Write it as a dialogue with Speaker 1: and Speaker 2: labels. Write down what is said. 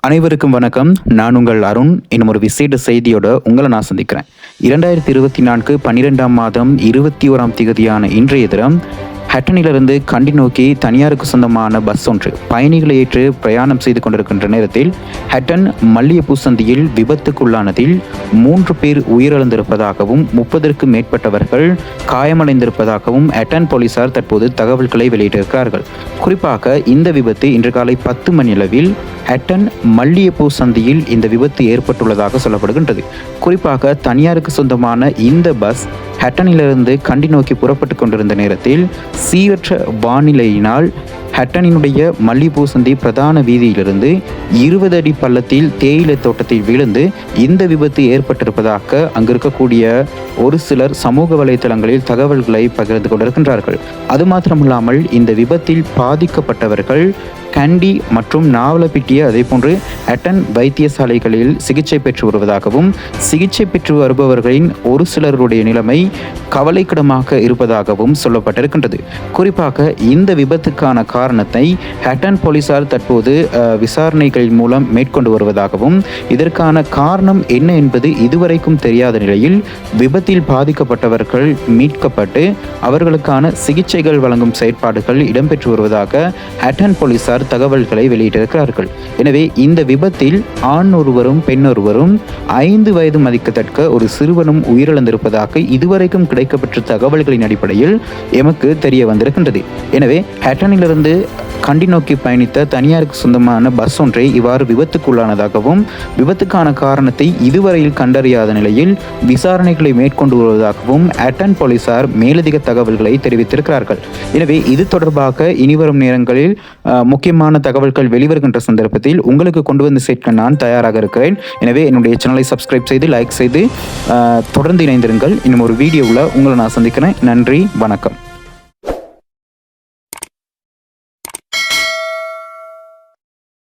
Speaker 1: அனைவருக்கும் வணக்கம். நான் உங்கள் அருண். இன்னும் ஒரு விசேட செய்தியோட உங்களை நான் சந்திக்கிறேன். இரண்டாயிரத்தி இருபத்தி நான்கு பன்னிரெண்டாம் மாதம் இருபத்தி ஓராம் திகதியான இன்றைய தினம் ஹட்டனிலிருந்து கண்டி நோக்கி தனியாருக்கு சொந்தமான பஸ் ஒன்று பயணிகளை ஏற்று பிரயாணம் செய்து கொண்டிருக்கின்ற நேரத்தில் ஹட்டன் மல்லியப்பூ சந்தியில் விபத்துக்குள்ளானதில் மூன்று பேர் உயிரிழந்திருப்பதாகவும் முப்பதற்கும் மேற்பட்டவர்கள் காயமடைந்திருப்பதாகவும் அட்டன் போலீசார் தற்போது தகவல்களை வெளியிட்டிருக்கிறார்கள். குறிப்பாக இந்த விபத்து இன்று காலை பத்து மணி அளவில் மல்லியப்பூ சந்தியில் இந்த விபத்து ஏற்பட்டுள்ளதாக சொல்லப்படுகின்றது. குறிப்பாக தனியாருக்கு சொந்தமான இந்த பஸ் ஹட்டனிலிருந்து கண்டி நோக்கி புறப்பட்டு கொண்டிருந்த நேரத்தில் சீரற்ற வானிலையினால் ஹட்டனினுடைய மல்லிப்பூ சந்தி பிரதான வீதியிலிருந்து இருபது அடி பள்ளத்தில் தேயிலை தோட்டத்தில் விழுந்து இந்த விபத்து ஏற்பட்டிருப்பதாக அங்கு இருக்கக்கூடிய ஒரு சிலர் சமூக வலைதளங்களில் தகவல்களை பகிர்ந்து கொண்டிருக்கின்றார்கள். அது மாத்திரமில்லாமல் இந்த விபத்தில் பாதிக்கப்பட்டவர்கள் கண்டி மற்றும் நாவலப்பிட்டிய அதே போன்று அட்டன் வைத்தியசாலைகளில் சிகிச்சை பெற்று வருவதாகவும் சிகிச்சை பெற்று வருபவர்களின் ஒரு சிலருடைய நிலைமை கவலைக்கிடமாக இருப்பதாகவும் சொல்லப்பட்டிருக்கின்றது. குறிப்பாக இந்த விபத்துக்கான காரணத்தை ஹட்டன் போலீசார் தற்போது விசாரணைகள் மூலம் மேற்கொண்டு வருவதாகவும் இதற்கான காரணம் என்ன என்பது இதுவரைக்கும் தெரியாத நிலையில் விபத்தில் பாதிக்கப்பட்டவர்கள் மீட்கப்பட்டு அவர்களுக்கான சிகிச்சைகள் வழங்கும் செயற்பாடுகள் இடம்பெற்று வருவதாக ஹட்டன் போலீசார் தகவல்களை வெளியிட்டிருக்கிறார்கள். எனவே இந்த விபத்தில் ஆண் ஒருவரும் பெண் ஒருவரும் ஐந்து வயது மதிக்கத்தக்க ஒரு சிறுவனும் உயிரிழந்திருப்பதாக இதுவரைக்கும் கிடைக்கப்பெற்ற தகவல்களின் அடிப்படையில் எமக்கு தெரிய வந்திருக்கின்றது. எனவே ஹேட்டனிலிருந்து கண்டி நோக்கி பயணித்த தனியாருக்கு சொந்தமான பஸ் ஒன்றை இவ்வாறு விபத்துக்குள்ளானதாகவும் விபத்துக்கான காரணத்தை இதுவரையில் கண்டறியாத நிலையில் விசாரணைகளை மேற்கொண்டு வருவதாகவும் அட்டன் போலீசார் மேலதிக தகவல்களை தெரிவித்திருக்கிறார்கள். எனவே இது தொடர்பாக இனிவரும் நேரங்களில் முக்கிய முக்கியமான தகவல்கள் வெளிவருகின்ற சந்தர்ப்பத்தில் உங்களுக்கு கொண்டு வந்து சேர்க்க நான் தயாராக இருக்கிறேன். எனவே என்னுடைய சேனலை சப்ஸ்கிரைப் செய்து லைக் செய்து தொடர்ந்து இணைந்திருங்கள். இன்னும் ஒரு வீடியோவில் உங்களை நான் சந்திக்கிறேன். நன்றி வணக்கம்.